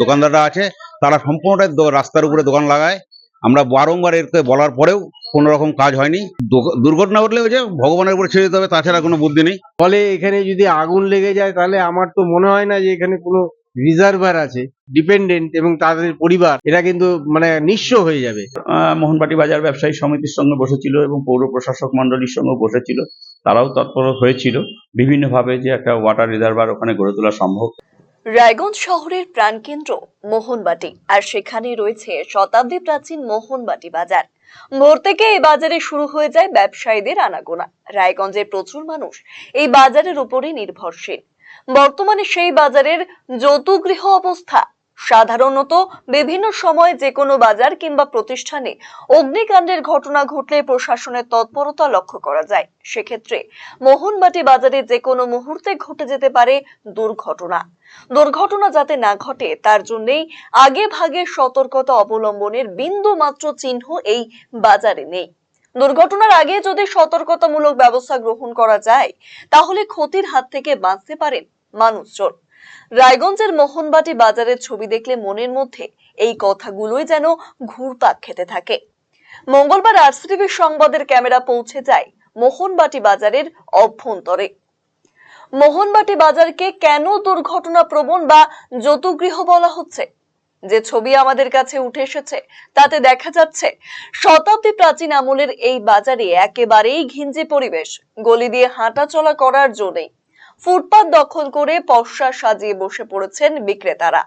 দোকানদাররা আছে, তারা সম্পূর্ণটাই রাস্তার উপরে দোকান লাগায়। আমরা বারংবার এরকে বলার পরেও কোনো রকম কাজ হয়নি। দুর্ঘটনা ঘটলে ওই যে ভগবানের উপরে ছেড়ে দিতে হবে, তাছাড়া কোনো বুদ্ধি নেই। ফলে এখানে যদি আগুন লেগে যায়, তাহলে আমার তো মনে হয় না যে এখানে কোনো রিজার্ভার আছে ডিপেন্ডেন্ট এবং তাদের পরিবার এরা কিন্তু মানে নিঃস্ব হয়ে যাবে। আহ, মোহনবাটি বাজার ব্যবসায়ী সমিতির সঙ্গে বসেছিল এবং পৌর প্রশাসক মন্ডলীর সঙ্গে বসেছিল তারাও তৎপর হয়েছিল বিভিন্নভাবে যে একটা ওয়াটার রিজার্ভার ওখানে গড়ে তোলা সম্ভব। রায়গঞ্জ শহরের প্রাণকেন্দ্র মোহনবাটি আর সেখানে রয়েছে শতাব্দী প্রাচীন মোহনবাটি বাজার। ভোর থেকে এই বাজারে শুরু হয়ে যায় ব্যবসায়ীদের আনাগোনা। রায়গঞ্জের প্রচুর মানুষ এই বাজারের উপরে নির্ভরশীল। বর্তমানে সেই বাজারের যৌতুগৃহ অবস্থা। সাধারণত বিভিন্ন সময় যে কোনো বাজার কিংবা প্রতিষ্ঠানে অগ্নিকাণ্ডের ঘটনা ঘটলে প্রশাসনের তৎপরতা লক্ষ্য করা যায়। সেক্ষেত্রে মোহনবাটি বাজারে যে কোনো মুহূর্তে ঘটে যেতে পারে দুর্ঘটনা। দুর্ঘটনা যাতে না ঘটে, তার জন্যেই আগে ভাগে সতর্কতা অবলম্বনের বিন্দু মাত্র চিহ্ন এই বাজারে নেই। দুর্ঘটনার আগে যদি সতর্কতামূলক ব্যবস্থা গ্রহণ করা যায়, তাহলে ক্ষতির হাত থেকে বাঁচতে পারেন মানুষজন। রায়গঞ্জের মোহনবাটি বাজারের ছবি দেখলে মনের মধ্যে এই কথাগুলোই যেন ঘুরপাক খেতে থাকে। মঙ্গলবার আরসিটিভি সংবাদের ক্যামেরা পৌঁছে যায় মোহনবাটি বাজারের অভ্যন্তরে। মোহনবাটি বাজারকে কেন দুর্ঘটনা প্রবণ বা যতুগৃহ বলা হচ্ছে? যে ছবি আমাদের কাছে উঠে এসেছে, তাতে দেখা যাচ্ছে শতাব্দী প্রাচীন আমলের এই বাজারে একেবারেই ঘিঞ্জি পরিবেশ। গলি দিয়ে হাঁটা চলা করার জন্যই ফুটপাত দখল করে পশা সাজিয়ে বসে পড়েছেন বিক্রেতারা।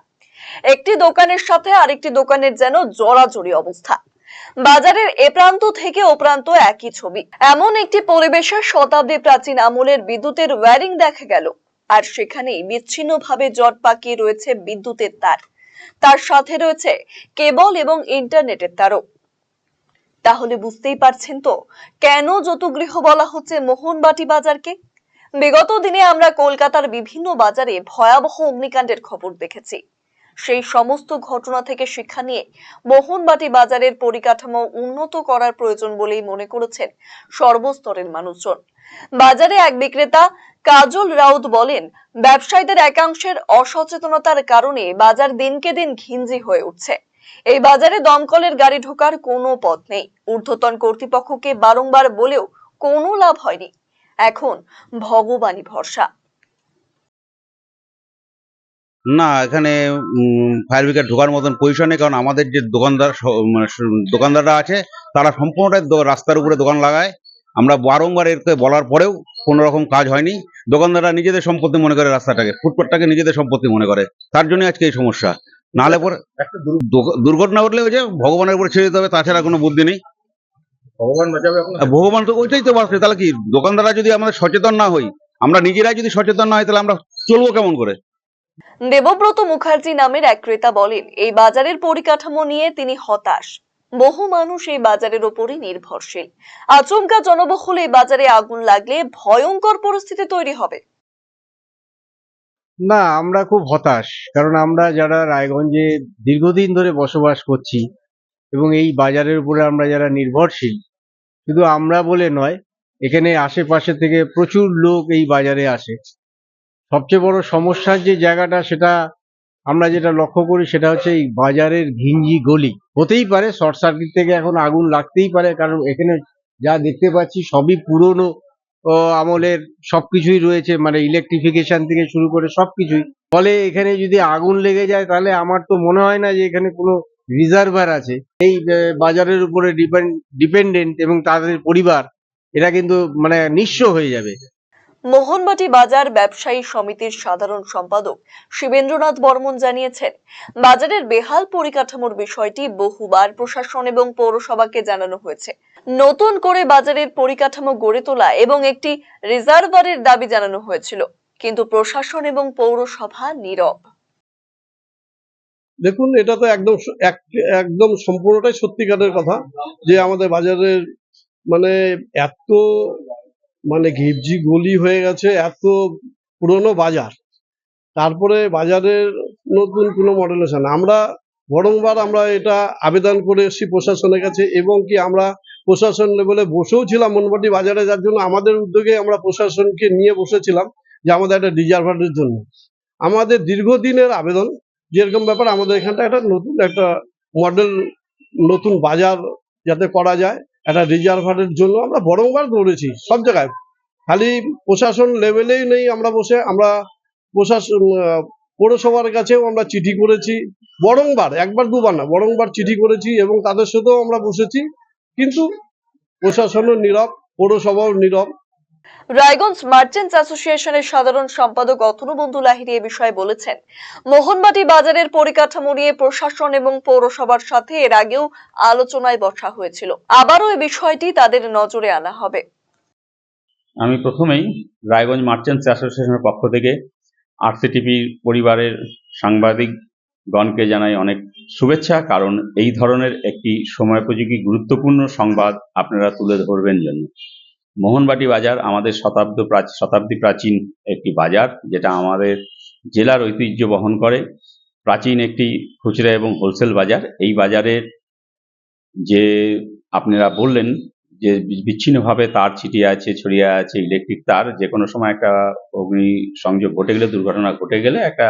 একটি দোকানের সাথে আরেকটি দোকানের যেন জড়াজড়ি অবস্থা। বাজারের এ প্রান্ত থেকে ও প্রান্ত একই ছবি। এমন একটি পরিবেশে শতাব্দী প্রাচীন আমলের বিদ্যুতের ওয়্যারিং দেখা গেল। আর সেখানেই বিচ্ছিন্নভাবে জট পাকিয়ে রয়েছে বিদ্যুতের তার। তার সাথে রয়েছে কেবল এবং ইন্টারনেটের তারও তাহলে বুঝতেই পারছেন তো কেন যতুগৃহ বলা হচ্ছে মোহনবাটি বাজারকে? বিগত দিনে আমরা কলকাতার বিভিন্ন বাজারে ভয়াবহ অগ্নিকাণ্ডের খবর দেখেছি। সেই সমস্ত ঘটনা থেকে শিক্ষা নিয়ে মোহনবাটি বাজারের পরিকাঠামো উন্নত করার প্রয়োজন বলেই মনে করেছেন সর্বস্তরের মানুষজন। বাজারে এক বিক্রেতা কাজল রাউত বলেন, ব্যবসায়ীদের একাংশের অসচেতনতার কারণে বাজার দিনকে দিন ঘিঞ্জি হয়ে উঠছে। এই বাজারে দমকলের গাড়ি ঢোকার কোনো পথ নেই। ঊর্ধ্বতন কর্তৃপক্ষকে বারংবার বলেও কোনো লাভ হয়নি। এখন ভগবানই ভরসা। না এখানে ফায়ার ব্রিগেড ঢোকার মতন পজিশন নেই কারণ আমাদের যে দোকানদার মানে দোকানদাররা আছে তারা সম্পূর্ণটাই রাস্তার উপরে দোকান লাগায়। আমরা বারংবার এরকে বলার পরেও কোনো রকম কাজ হয়নি। দোকানদাররা নিজেদের সম্পত্তি মনে করে রাস্তাটাকে ফুটপাথটাকে নিজেদের সম্পত্তি মনে করে। তার জন্য আজকে এই সমস্যা। নাহলে পরে একটা দুর্ঘটনা ঘটলে ওই যে ভগবানের উপরে ছেড়ে দিতে হবে তাছাড়া কোনো বুদ্ধি নেই। ভগবান বাঁচাবে ভগবান তো ওইটাই তো বাঁচবে তাহলে কি? দোকানদাররা যদি আমাদের সচেতন না হই আমরা নিজেরাই যদি সচেতন না হই তাহলে আমরা চলবো কেমন করে? দেবব্রত মুখার্জি নামের এক ক্রেতা বলেন, এই বাজারের পরিকাঠামো নিয়ে তিনি হতাশ। বহু মানুষ এই বাজারের ওপরই নির্ভরশীল। আচমকা জনবহুল এই বাজারে আগুন লাগলে ভয়ঙ্কর পরিস্থিতি তৈরি হবে। না, আমরা খুব হতাশ, কারণ আমরা যারা রায়গঞ্জে দীর্ঘদিন ধরে বসবাস করছি এবং এই বাজারের উপরে আমরা যারা নির্ভরশীল, শুধু আমরা বলে নয়, এখানে আশেপাশে থেকে প্রচুর লোক এই বাজারে আসে। সবচেয়ে বড় সমস্যার যে জায়গাটা, সেটা আমরা যেটা লক্ষ্য করি, সেটা হচ্ছে এই বাজারের ঘিঞ্জি গলি। হতেই পারে, শর্ট সার্কিট থেকে এখন আগুন লাগতেই পারে, কারণ এখানে যা দেখতে পাচ্ছি, সবই পুরনো আমলের সবকিছুই রয়েছে মানে ইলেকট্রিফিকেশন থেকে শুরু করে সবকিছুই। ফলে এখানে যদি আগুন লেগে যায়, তাহলে আমার তো মনে হয় না যে এখানে কোনো রিজার্ভার আছে। এই বাজারের উপরে ডিপেন্ডেন্ট এবং তাদের পরিবার, এরা কিন্তু মানে নিঃস্ব হয়ে যাবে। মোহনবাটি বাজার ব্যবসায়ী সমিতির সাধারণ সম্পাদক শিবেন্দ্রনাথ বর্মন জানিয়েছেন, বাজারের বেহাল পরিকাঠামোর বিষয়টি বহুবার প্রশাসন এবং পৌরসভাকে জানানো হয়েছে। নতুন করে বাজারের পরিকাঠামো গড়ে তোলা এবং একটি রিজার্ভারের দাবি জানানো হয়েছিল, কিন্তু প্রশাসন এবং পৌরসভা নীরব। দেখুন, এটা তো একদম এক- একদম সম্পূর্ণটাই সত্যিকারের কথা যে আমাদের বাজারের মানে এত মানে ঘিপঝি গলি হয়ে গেছে এত পুরনো বাজার। তারপরে বাজারের নতুন কোনো মডেলেশন আমরা বরংবার আমরা এটা আবেদন করে এসেছি প্রশাসনের কাছে এবং কি আমরা প্রশাসন লেভেলে বসেও ছিলাম মনবাটি বাজারে, যার জন্য আমাদের উদ্যোগে আমরা প্রশাসনকে নিয়ে বসেছিলাম যে আমাদের একটা রিজার্ভারের জন্য। আমাদের দীর্ঘদিনের আবেদন, যেরকম ব্যাপার আমাদের এখানটা একটা নতুন একটা মডেল নতুন বাজার যাতে করা যায়। একটা রিজার্ভারের জন্য আমরা বরংবার দৌড়েছি সব জায়গায়। খালি প্রশাসন লেভেলেই নেই আমরা বসে, আমরা প্রশাসন পৌরসভার কাছেও আমরা চিঠি করেছি। বরংবার, একবার দুবার না, বরংবার চিঠি করেছি এবং তাদের সাথেও আমরা বসেছি। কিন্তু প্রশাসনও নীরব, পৌরসভাও নীরব। রায়গঞ্জ মার্চেন্টস অ্যাসোসিয়েশনের সাধারণ সম্পাদক অতনুবন্ধু লাহিড়ী এ বিষয়ে বলেছেন, মোহনবাটি বাজারের পরিকাঠামো নিয়ে প্রশাসন এবং পৌরসভার সাথে এর আগেও আলোচনায় বসা হয়েছিল। আবারও এই বিষয়টি তাদের নজরে আনা হবে। আমি প্রথমেই রায়গঞ্জ মার্চেন্টস অ্যাসোসিয়েশনের পক্ষ থেকে আরসিটিভি পরিবারের সাংবাদিকগণকে জানাই অনেক শুভেচ্ছা, কারণ এই ধরনের একটি সময়োপযোগী গুরুত্বপূর্ণ সংবাদ আপনারা তুলে ধরবেন জন্য। মোহনবাটি বাজার আমাদের শতাব্দ শতাব্দী প্রাচীন একটি বাজার, যেটা আমাদের জেলার ঐতিহ্য বহন করে। প্রাচীন একটি খুচরা এবং হোলসেল বাজার। এই বাজারের যে আপনারা বললেন যে বিচ্ছিন্নভাবে তার ছিটিয়ে আছে, ছড়িয়ে আছে, ইলেকট্রিক তার, যে কোনো সময় একটা অগ্নি সংযোগ ঘটে গেলে, দুর্ঘটনা ঘটে গেলে একটা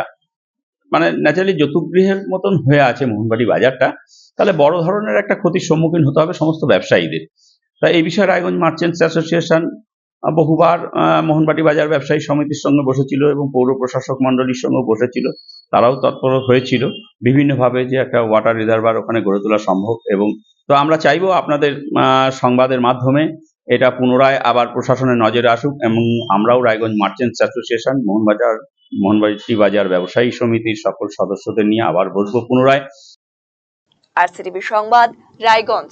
মানে ন্যাচারালি যতুগৃহের মতন হয়ে আছে মোহনবাড়ি বাজারটা। তাহলে বড় ধরনের একটা ক্ষতির সম্মুখীন হতে হবে সমস্ত ব্যবসায়ীদের। তাই এই বিষয়ে রায়গঞ্জ মার্চেন্টস অ্যাসোসিয়েশন বহুবার মোহনবাটি বাজার ব্যবসায়ী সমিতির সঙ্গে বসেছিল এবং পৌর প্রশাসক মণ্ডলীর সঙ্গে বসেছিল। তারাও তৎপর হয়েছিল বিভিন্নভাবে যে একটা ওয়াটার রিজার্ভার ওখানে গড়ে তোলা সম্ভব এবং তো আমরা চাইব আপনাদের সংবাদের মাধ্যমে এটা পুনরায় আবার প্রশাসনের নজরে আসুক এবং আমরাও রায়গঞ্জ মার্চেন্টস অ্যাসোসিয়েশন, মোহনবাজার, মোহনবাটি বাজার ব্যবসায়ী সমিতির সকল সদস্যদের নিয়ে আবার বসবো পুনরায়। আরসিটিভি সংবাদ, রায়গঞ্জ।